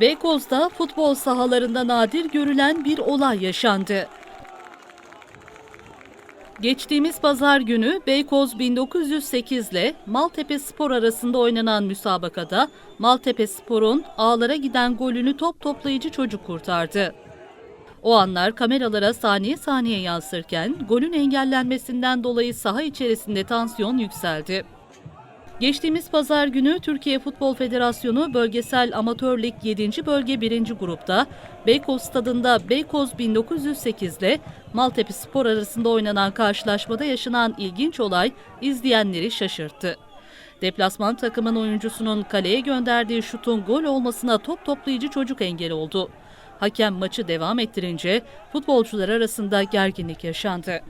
Beykoz'da futbol sahalarında nadir görülen bir olay yaşandı. Geçtiğimiz pazar günü Beykoz 1908 ile Maltepe Spor arasında oynanan müsabakada Maltepe Spor'un ağlara giden golünü top toplayıcı çocuk kurtardı. O anlar kameralara saniye saniye yansırken golün engellenmesinden dolayı saha içerisinde tansiyon yükseldi. Geçtiğimiz pazar günü Türkiye Futbol Federasyonu Bölgesel Amatör Lig 7. Bölge 1. Grupta Beykoz Stadında Beykoz 1908 ile Maltepe Spor arasında oynanan karşılaşmada yaşanan ilginç olay izleyenleri şaşırttı. Deplasman takımın oyuncusunun kaleye gönderdiği şutun gol olmasına top toplayıcı çocuk engel oldu. Hakem maçı devam ettirince futbolcular arasında gerginlik yaşandı.